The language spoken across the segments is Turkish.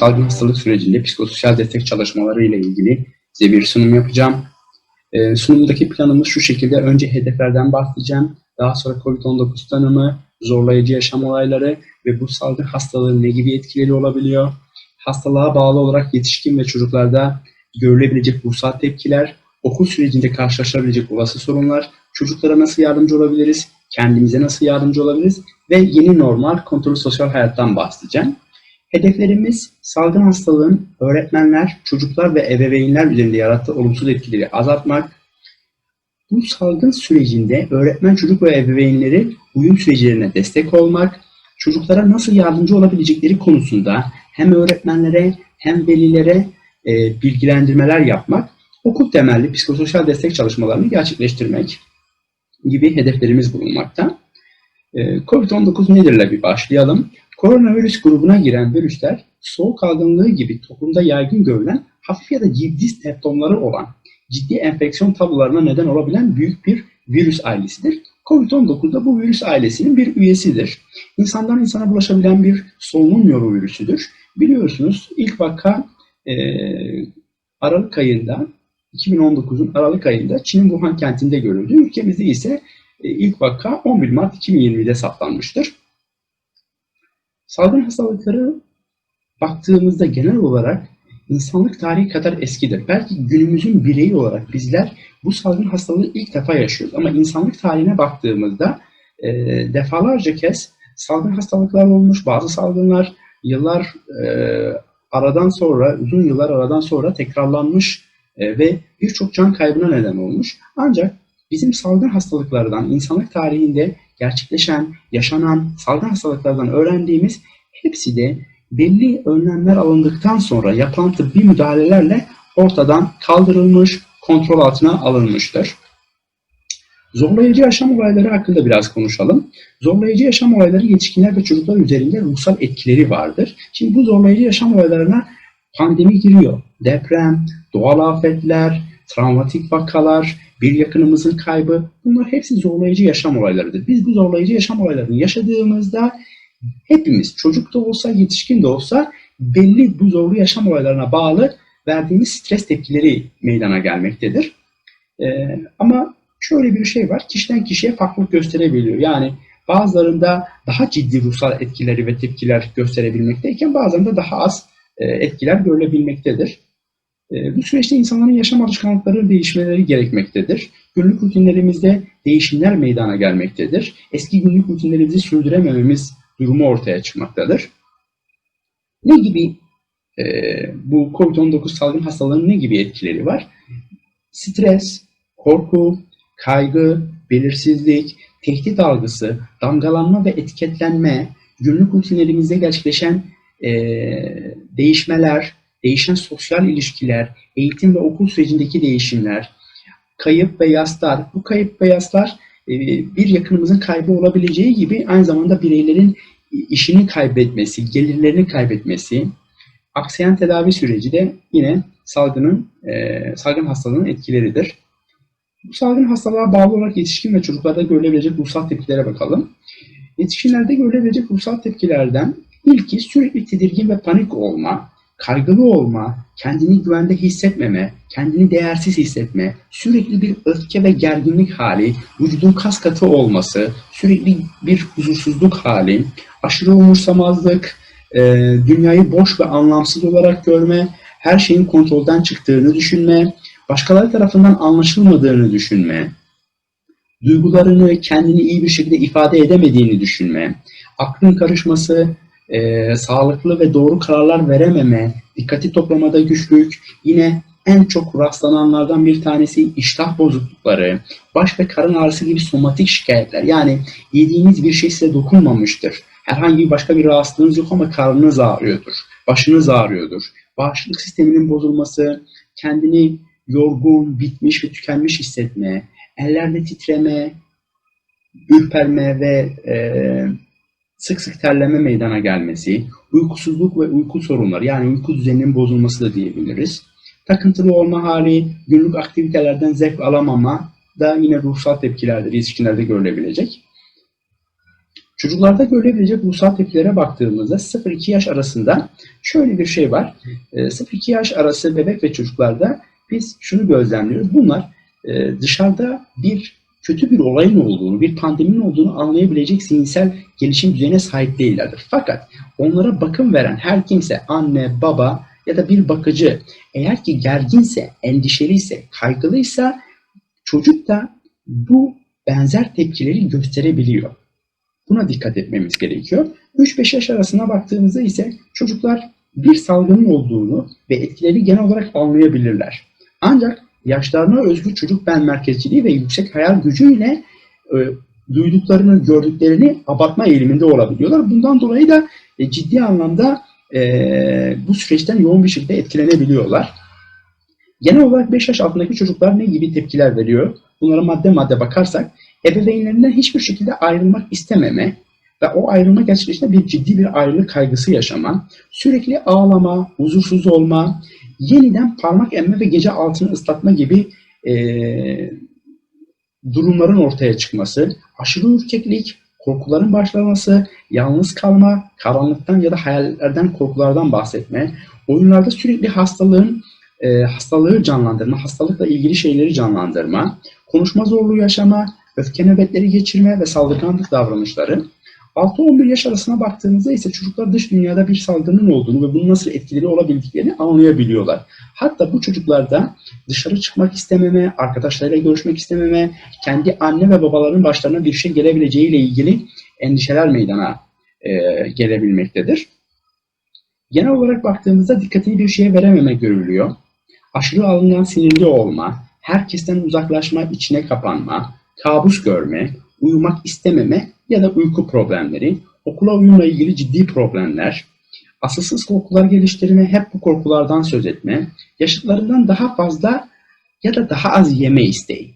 salgın hastalık sürecinde psikososyal destek çalışmaları ile ilgili size bir sunum yapacağım. Ee, sunumdaki planımız şu şekilde. Önce hedeflerden bahsedeceğim. Daha sonra COVID-19 tanımı, zorlayıcı yaşam olayları ve bu salgın hastalığın ne gibi etkileri olabiliyor? Hastalığa bağlı olarak yetişkin ve çocuklarda görülebilecek ruhsal tepkiler, okul sürecinde karşılaşabilecek olası sorunlar, çocuklara nasıl yardımcı olabiliriz, kendimize nasıl yardımcı olabiliriz ve yeni normal kontrollü sosyal hayattan bahsedeceğim. Hedeflerimiz salgın hastalığın öğretmenler, çocuklar ve ebeveynler üzerinde yarattığı olumsuz etkileri azaltmak. Bu salgın sürecinde öğretmen, çocuk ve ebeveynleri uyum süreçlerine destek olmak, çocuklara nasıl yardımcı olabilecekleri konusunda hem öğretmenlere hem velilere e, bilgilendirmeler yapmak, okul temelli psikososyal destek çalışmalarını gerçekleştirmek gibi hedeflerimiz bulunmakta. E, Covid-19 nedirle bir başlayalım. Koronavirüs grubuna giren virüsler soğuk algınlığı gibi toplumda yaygın görülen hafif ya da ciddi semptomları olan ciddi enfeksiyon tablolarına neden olabilen büyük bir virüs ailesidir. Covid-19 da bu virüs ailesinin bir üyesidir. İnsandan insana bulaşabilen bir solunum yolu virüsüdür. Biliyorsunuz ilk vaka e, Aralık ayında 2019'un Aralık ayında Çin'in Wuhan kentinde görüldü. Ülkemizde ise ilk vaka 11 Mart 2020'de saptanmıştır. Salgın hastalıkları baktığımızda genel olarak insanlık tarihi kadar eskidir. Belki günümüzün bireyi olarak bizler bu salgın hastalığı ilk defa yaşıyoruz. Ama insanlık tarihine baktığımızda e, defalarca kez salgın hastalıklar olmuş. Bazı salgınlar yıllar e, aradan sonra, uzun yıllar aradan sonra tekrarlanmış e, ve birçok can kaybına neden olmuş. Ancak bizim salgın hastalıklardan insanlık tarihinde gerçekleşen, yaşanan salgın hastalıklardan öğrendiğimiz hepsi de belli önlemler alındıktan sonra yapılan tıbbi müdahalelerle ortadan kaldırılmış, kontrol altına alınmıştır. Zorlayıcı yaşam olayları hakkında biraz konuşalım. Zorlayıcı yaşam olayları yetişkinler ve çocuklar üzerinde ruhsal etkileri vardır. Şimdi bu zorlayıcı yaşam olaylarına pandemi giriyor. Deprem, doğal afetler, travmatik vakalar, bir yakınımızın kaybı bunlar hepsi zorlayıcı yaşam olaylarıdır. Biz bu zorlayıcı yaşam olaylarını yaşadığımızda hepimiz çocuk da olsa yetişkin de olsa belli bu zorlu yaşam olaylarına bağlı verdiğimiz stres tepkileri meydana gelmektedir. Ee, ama şöyle bir şey var. Kişiden kişiye farklılık gösterebiliyor. Yani bazılarında daha ciddi ruhsal etkileri ve tepkiler gösterebilmekteyken bazılarında daha az e, etkiler görülebilmektedir. E, bu süreçte insanların yaşam alışkanlıkları değişmeleri gerekmektedir. Günlük rutinlerimizde değişimler meydana gelmektedir. Eski günlük rutinlerimizi sürdüremememiz durumu ortaya çıkmaktadır. Ne gibi e, bu COVID-19 salgın hastalığının ne gibi etkileri var? Stres, korku, kaygı, belirsizlik, tehdit algısı, damgalanma ve etiketlenme, günlük rutinlerimizde gerçekleşen e, değişmeler, değişen sosyal ilişkiler, eğitim ve okul sürecindeki değişimler, kayıp ve yaslar. Bu kayıp ve yaslar e, bir yakınımızın kaybı olabileceği gibi aynı zamanda bireylerin işini kaybetmesi, gelirlerini kaybetmesi, aksayan tedavi süreci de yine salgının e, salgın hastalığının etkileridir. Bu salgın hastalığa bağlı olarak yetişkin ve çocuklarda görülebilecek ruhsal tepkilere bakalım. Yetişkinlerde görülebilecek ruhsal tepkilerden ilki sürekli tedirgin ve panik olma, kaygılı olma, kendini güvende hissetmeme, kendini değersiz hissetme, sürekli bir öfke ve gerginlik hali, vücudun kas katı olması, sürekli bir huzursuzluk hali, aşırı umursamazlık, e, dünyayı boş ve anlamsız olarak görme, her şeyin kontrolden çıktığını düşünme, başkaları tarafından anlaşılmadığını düşünme, duygularını kendini iyi bir şekilde ifade edemediğini düşünme, aklın karışması, e, sağlıklı ve doğru kararlar verememe, dikkati toplamada güçlük, yine en çok rastlananlardan bir tanesi iştah bozuklukları, baş ve karın ağrısı gibi somatik şikayetler. Yani yediğiniz bir şey size dokunmamıştır. Herhangi başka bir rahatsızlığınız yok ama karnınız ağrıyordur, başınız ağrıyordur. Bağışıklık sisteminin bozulması, kendini yorgun, bitmiş ve tükenmiş hissetme, ellerde titreme, ürperme ve e, sık sık terleme meydana gelmesi, uykusuzluk ve uyku sorunları yani uyku düzeninin bozulması da diyebiliriz. Takıntılı olma hali, günlük aktivitelerden zevk alamama da yine ruhsal tepkilerdir, yetişkinlerde görülebilecek. Çocuklarda görülebilecek ruhsal tepkilere baktığımızda 0-2 yaş arasında şöyle bir şey var. E, 0-2 yaş arası bebek ve çocuklarda biz şunu gözlemliyoruz. Bunlar e, dışarıda bir kötü bir olayın olduğunu, bir pandeminin olduğunu anlayabilecek zihinsel gelişim düzeyine sahip değillerdir. Fakat onlara bakım veren her kimse, anne, baba ya da bir bakıcı eğer ki gerginse, endişeliyse, kaygılıysa çocuk da bu benzer tepkileri gösterebiliyor. Buna dikkat etmemiz gerekiyor. 3-5 yaş arasına baktığımızda ise çocuklar bir salgının olduğunu ve etkileri genel olarak anlayabilirler. Ancak yaşlarına özgü çocuk ben merkezciliği ve yüksek hayal gücüyle e, duyduklarını, gördüklerini abartma eğiliminde olabiliyorlar. Bundan dolayı da e, ciddi anlamda e, bu süreçten yoğun bir şekilde etkilenebiliyorlar. Genel olarak 5 yaş altındaki çocuklar ne gibi tepkiler veriyor? Bunlara madde madde bakarsak ebeveynlerinden hiçbir şekilde ayrılmak istememe ve o ayrılma gerçekleştiğinde bir ciddi bir ayrılık kaygısı yaşama, sürekli ağlama, huzursuz olma, yeniden parmak emme ve gece altını ıslatma gibi e, durumların ortaya çıkması, aşırı ürkeklik, korkuların başlaması, yalnız kalma, karanlıktan ya da hayallerden, korkulardan bahsetme, oyunlarda sürekli hastalığın e, hastalığı canlandırma, hastalıkla ilgili şeyleri canlandırma, konuşma zorluğu yaşama, öfke nöbetleri geçirme ve saldırganlık davranışları. 6-11 yaş arasına baktığımızda ise çocuklar dış dünyada bir salgının olduğunu ve bunun nasıl etkileri olabildiklerini anlayabiliyorlar. Hatta bu çocuklarda dışarı çıkmak istememe, arkadaşlarıyla görüşmek istememe, kendi anne ve babaların başlarına bir şey gelebileceği ile ilgili endişeler meydana e, gelebilmektedir. Genel olarak baktığımızda dikkatini bir şeye verememe görülüyor. Aşırı alıngan sinirli olma, herkesten uzaklaşma, içine kapanma, kabus görme, uyumak istememe ya da uyku problemleri, okula uyumla ilgili ciddi problemler, asılsız korkular geliştirme, hep bu korkulardan söz etme, yaşıtlarından daha fazla ya da daha az yeme isteği.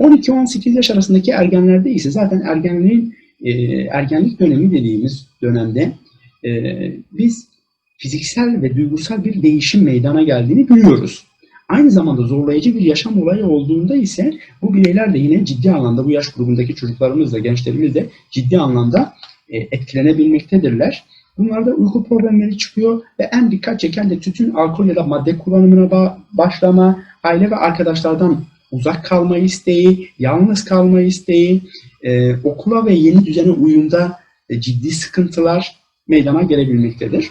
12-18 yaş arasındaki ergenlerde ise zaten ergenliğin e, ergenlik dönemi dediğimiz dönemde e, biz fiziksel ve duygusal bir değişim meydana geldiğini biliyoruz. Aynı zamanda zorlayıcı bir yaşam olayı olduğunda ise bu bireyler de yine ciddi anlamda bu yaş grubundaki çocuklarımız da gençlerimiz de ciddi anlamda e, etkilenebilmektedirler. Bunlarda uyku problemleri çıkıyor ve en dikkat çeken de tütün, alkol ya da madde kullanımına başlama, aile ve arkadaşlardan uzak kalma isteği, yalnız kalma isteği, e, okula ve yeni düzene uyumda e, ciddi sıkıntılar meydana gelebilmektedir.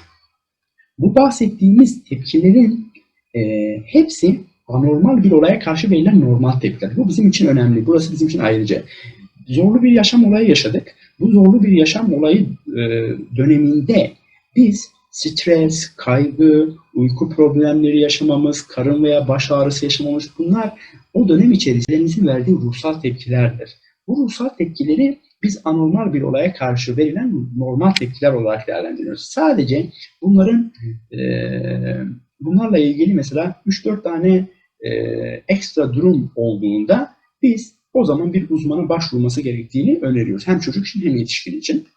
Bu bahsettiğimiz tepkilerin e, hepsi anormal bir olaya karşı verilen normal tepkiler. Bu bizim için önemli. Burası bizim için ayrıca. Zorlu bir yaşam olayı yaşadık. Bu zorlu bir yaşam olayı e, döneminde biz stres, kaygı, uyku problemleri yaşamamız, karın veya baş ağrısı yaşamamız bunlar o dönem içerisinde verdiği ruhsal tepkilerdir. Bu ruhsal tepkileri biz anormal bir olaya karşı verilen normal tepkiler olarak değerlendiriyoruz. Sadece bunların e, bunlarla ilgili mesela 3-4 tane e, ekstra durum olduğunda biz o zaman bir uzmana başvurması gerektiğini öneriyoruz. Hem çocuk için hem yetişkin için.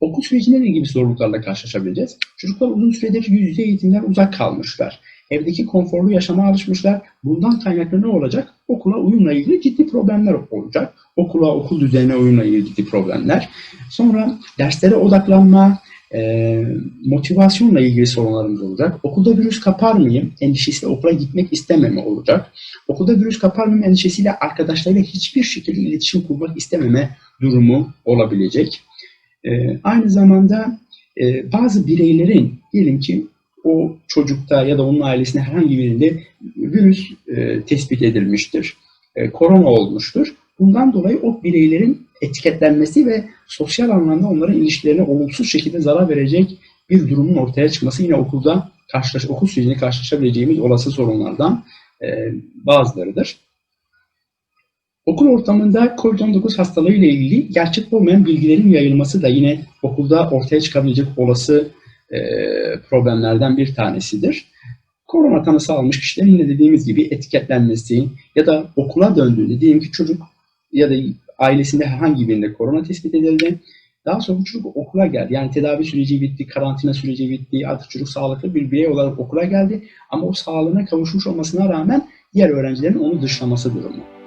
Okul sürecinde ne gibi zorluklarla karşılaşabileceğiz? Çocuklar uzun süredir yüz yüze eğitimden uzak kalmışlar. Evdeki konforlu yaşama alışmışlar. Bundan kaynaklı ne olacak? Okula uyumla ilgili ciddi problemler olacak. Okula, okul düzenine uyumla ilgili ciddi problemler. Sonra derslere odaklanma, e, motivasyonla ilgili sorunlarımız olacak. Okulda virüs kapar mıyım? Endişesiyle okula gitmek istememe olacak. Okulda virüs kapar mıyım? Endişesiyle arkadaşlarıyla hiçbir şekilde iletişim kurmak istememe durumu olabilecek. E, aynı zamanda e, bazı bireylerin diyelim ki o çocukta ya da onun ailesinde herhangi birinde virüs e, tespit edilmiştir. E, korona olmuştur. Bundan dolayı o bireylerin etiketlenmesi ve sosyal anlamda onların ilişkilerine olumsuz şekilde zarar verecek bir durumun ortaya çıkması yine okulda karşılaş, okul sürecinde karşılaşabileceğimiz olası sorunlardan e, bazılarıdır. Okul ortamında COVID-19 hastalığı ile ilgili gerçek olmayan bilgilerin yayılması da yine okulda ortaya çıkabilecek olası e, problemlerden bir tanesidir. Korona tanısı almış kişilerin yine dediğimiz gibi etiketlenmesi ya da okula döndüğünde diyelim ki çocuk ya da ailesinde herhangi birinde korona tespit edildi. Daha sonra çocuk okula geldi. Yani tedavi süreci bitti, karantina süreci bitti. Artık çocuk sağlıklı bir birey olarak okula geldi. Ama o sağlığına kavuşmuş olmasına rağmen diğer öğrencilerin onu dışlaması durumu.